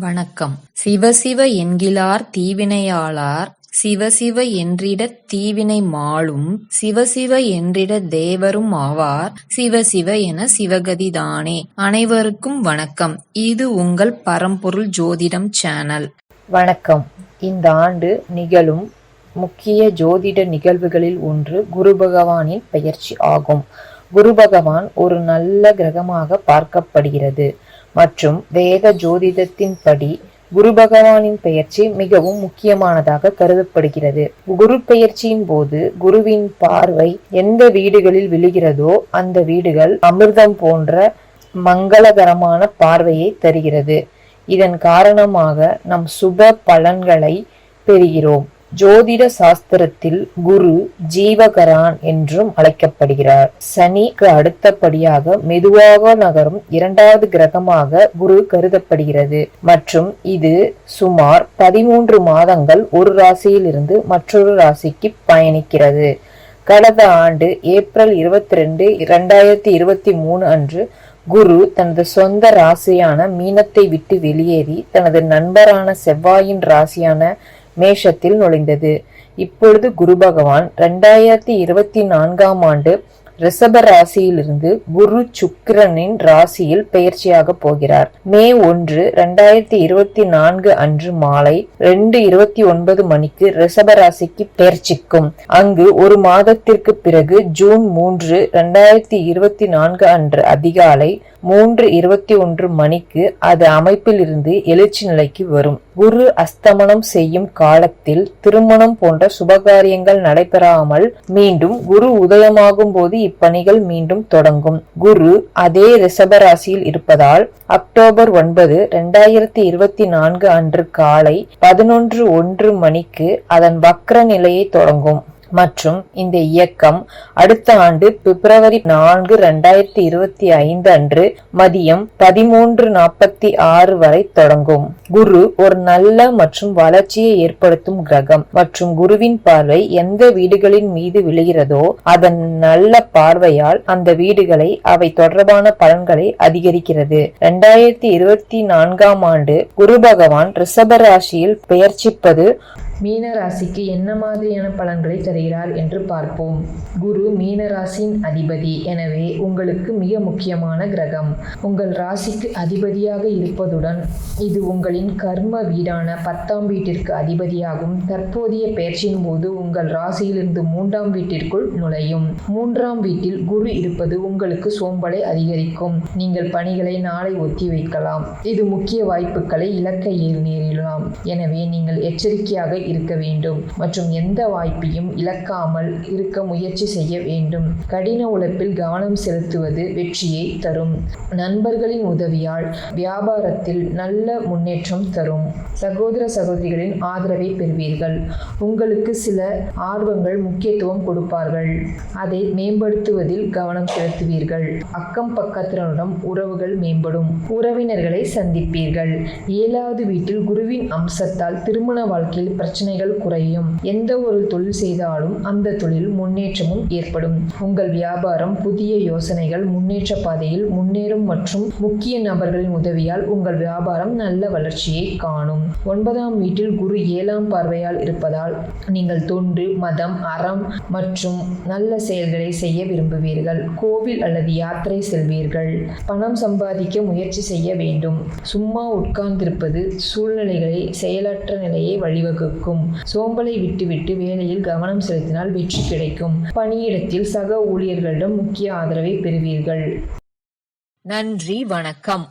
வணக்கம். சிவசிவ என்கிலார் தீவினையாளார் சிவசிவ என்றிடத் தீவினை மாளும் சிவசிவ என்றிடத் தேவரும் ஆவார் சிவசிவ என சிவகதிதானே அனைவருக்கும் வணக்கம். இது உங்கள் பரம்பொருள் ஜோதிடம் சேனல். வணக்கம். இந்த ஆண்டு நிகழும் முக்கிய ஜோதிட நிகழ்வுகளில் ஒன்று குரு பகவானின் பெயர்ச்சி ஆகும். குரு பகவான் ஒரு நல்ல கிரகமாக பார்க்கப்படுகிறது. மற்றும் வேத ஜோதிடத்தின்படி குரு பகவானின் பெயர்ச்சி மிகவும் முக்கியமானதாக கருதப்படுகிறது. குரு பெயர்ச்சியின் போது குருவின் பார்வை எந்த வீடுகளில் விழுகிறதோ அந்த வீடுகள் அமிர்தம் போன்ற மங்களகரமான பார்வையை தருகிறது. இதன் காரணமாக நம் சுப பலன்களை பெறுகிறோம். ஜோதிட சாஸ்திரத்தில் குரு ஜீவகரான் என்றும் அழைக்கப்படுகிறார். சனிக்கு அடுத்தபடியாக மெதுவாக நகரும் இரண்டாவது கிரகமாக குரு கருதப்படுகிறது. மற்றும் இது சுமார் பதிமூன்று மாதங்கள் ஒரு ராசியில் இருந்து மற்றொரு ராசிக்கு பயணிக்கிறது. கடந்த ஆண்டு ஏப்ரல் இருபத்தி ரெண்டு இரண்டாயிரத்தி இருபத்தி மூணு அன்று குரு தனது சொந்த ராசியான மீனத்தை விட்டு வெளியேறி தனது நண்பரான செவ்வாயின் ராசியான மேஷத்தில் நுழைந்தது. இப்பொழுது குரு பகவான் ரெண்டாயிரத்தி இருபத்தி நான்காம் ஆண்டு ரிஷப ராசியிலிருந்து குரு சுக்கிரனின் ராசியில் பயிற்சியாக போகிறார். மே ஒன்று ரெண்டாயிரத்தி இருபத்தி நான்கு அன்று மாலை ரெண்டு இருபத்தி ஒன்பது மணிக்கு ரிஷப ராசிக்கு பயிற்சிக்கும். அங்கு ஒரு மாதத்திற்கு பிறகு ஜூன் மூன்று ரெண்டாயிரத்தி இருபத்தி நான்கு அன்று அதிகாலை மூன்று இருபத்தி ஒன்று மணிக்கு அது அமைப்பில் இருந்து எழுச்சி நிலைக்கு வரும். குரு அஸ்தமனம் செய்யும் காலத்தில் திருமணம் போன்ற சுபகாரியங்கள் நடைபெறாமல் மீண்டும் குரு உதயமாகும் போது இப்பணிகள் மீண்டும் தொடங்கும். குரு அதே ரிஷபராசியில் இருப்பதால் அக்டோபர் ஒன்பது இரண்டாயிரத்தி இருபத்தி நான்கு அன்று காலை பதினொன்று ஒன்று மணிக்கு அதன் வக்ர நிலையை தொடங்கும். மற்றும் இந்த இயக்கம் அடுத்த ஆண்டு பிப்ரவரி நான்கு இரண்டாயிரத்தி இருபத்தி ஐந்து அன்று மதியம் பதிமூன்று நாற்பத்தி ஆறு வரை தொடங்கும். குரு ஒரு நல்ல மற்றும் வளர்ச்சியை ஏற்படுத்தும் கிரகம் மற்றும் குருவின் பார்வை எந்த வீடுகளின் மீது விழுகிறதோ அதன் நல்ல பார்வையால் அந்த வீடுகளை அவை தொடர்பான பலன்களை அதிகரிக்கிறது. இரண்டாயிரத்தி இருபத்தி நான்காம் ஆண்டு குரு பகவான் ரிஷப ராசியில் பெயர்ச்சிப்பது மீன ராசிக்கு என்ன மாதிரியான பலன்களை தருகிறார் என்று பார்ப்போம். குரு மீன ராசியின் அதிபதி. எனவே உங்களுக்கு மிக முக்கியமான கிரகம். உங்கள் ராசிக்கு அதிபதியாக இருப்பதுடன் இது உங்களின் கர்ம வீடான பத்தாம் வீட்டிற்கு அதிபதியாகும். தற்போதைய பயிற்சியின் போது உங்கள் ராசியிலிருந்து மூன்றாம் வீட்டிற்குள் நுழையும். மூன்றாம் வீட்டில் குரு இருப்பது உங்களுக்கு சோம்பலை அதிகரிக்கும். நீங்கள் பணிகளை நாளை ஒத்தி வைக்கலாம். இது முக்கிய வாய்ப்புகளை இலக்க நேரிடலாம். எனவே நீங்கள் எச்சரிக்கையாக இருக்க வேண்டும் மற்றும் எந்த வாய்ப்பையும் இழக்காமல் இருக்க முயற்சி செய்ய வேண்டும். கடின உழைப்பில் கவனம் செலுத்துவது வெற்றியை தரும். நண்பர்களின் உதவியால் வியாபாரத்தில் நல்ல முன்னேற்றம் தரும். சகோதர சகோதரிகளின் ஆதரவை பெறுவீர்கள். உங்களுக்கு சில ஆர்வங்கள் முக்கியத்துவம் கொடுப்பார்கள். அதை மேம்படுத்துவதில் கவனம் செலுத்துவீர்கள். அக்கம் பக்கத்தினருடன் உறவுகள் மேம்படும். உறவினர்களை சந்திப்பீர்கள். ஏழாவது வீட்டில் குருவின் அம்சத்தால் திருமண வாழ்க்கையில் பிரச்சனைகள் குறையும். எந்த ஒரு தொழில் செய்தாலும் அந்த தொழில் முன்னேற்றமும் ஏற்படும். உங்கள் வியாபாரம் புதிய யோசனைகள் முன்னேற்ற பாதையில் முன்னேறும் மற்றும் முக்கிய நபர்களின் உதவியால் உங்கள் வியாபாரம் நல்ல வளர்ச்சியை காணும். ஒன்பதாம் வீட்டில் குரு ஏழாம் பார்வையால் இருப்பதால் நீங்கள் தொண்டு மதம் அறம் மற்றும் நல்ல செயல்களை செய்ய விரும்புவீர்கள். கோவில் அல்லது யாத்திரை செல்வீர்கள். பணம் சம்பாதிக்க முயற்சி செய்ய வேண்டும். சும்மா உட்கார்ந்திருப்பது சூழ்நிலைகளை செயலற்ற நிலையை வழிவகுக்கும். சோம்பலை விட்டுவிட்டு வேலையில் கவனம் செலுத்தினால் வெற்றி கிடைக்கும். பணியிடத்தில் சக ஊழியர்களிடம் முக்கிய ஆதரவை பெறுவீர்கள். நன்றி வணக்கம்.